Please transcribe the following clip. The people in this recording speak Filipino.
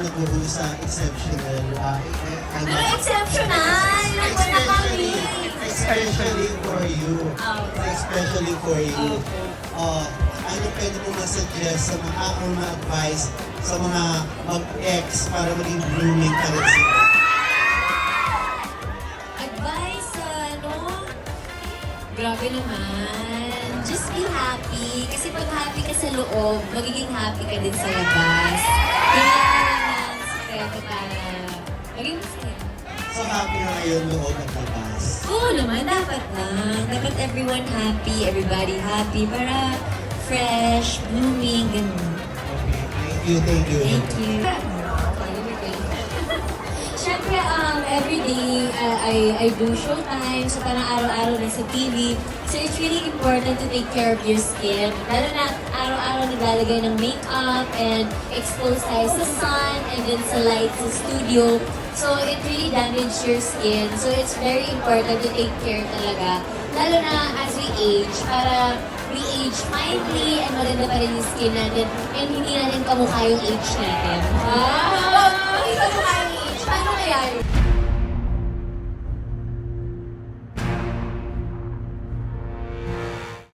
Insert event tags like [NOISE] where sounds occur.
nagbubuo sa exceptional. Uh, ano, Pero exceptional! Na kami! especially for you. Okay. Especially for you. Okay. Uh, ano pwede mo masuggest sa mga ako na advice sa mga mag-ex para maging blooming pa rin sila? Advice, ano? Grabe naman. Just be happy. Kasi pag happy ka sa loob, magiging happy ka din sa labas. Maging masaya. So happy na ngayon loob at labas. Oo naman, dapat lang. Dapat everyone happy, everybody happy, para fresh, blooming, ganun. Okay, thank you, thank you. Thank you. Siyempre, [LAUGHS] um, everyday, uh, I, I do showtime, so parang araw-araw na sa TV. So it's really important to take care of your skin. Lalo na araw-araw naglalagay ng makeup and expose tayo sa sun and then sa light sa studio. So it really damages your skin. So it's very important to take care talaga. Lalo na as we age, para we age finely and maganda pa rin yung skin natin and hindi natin kamukha yung age natin. Wow!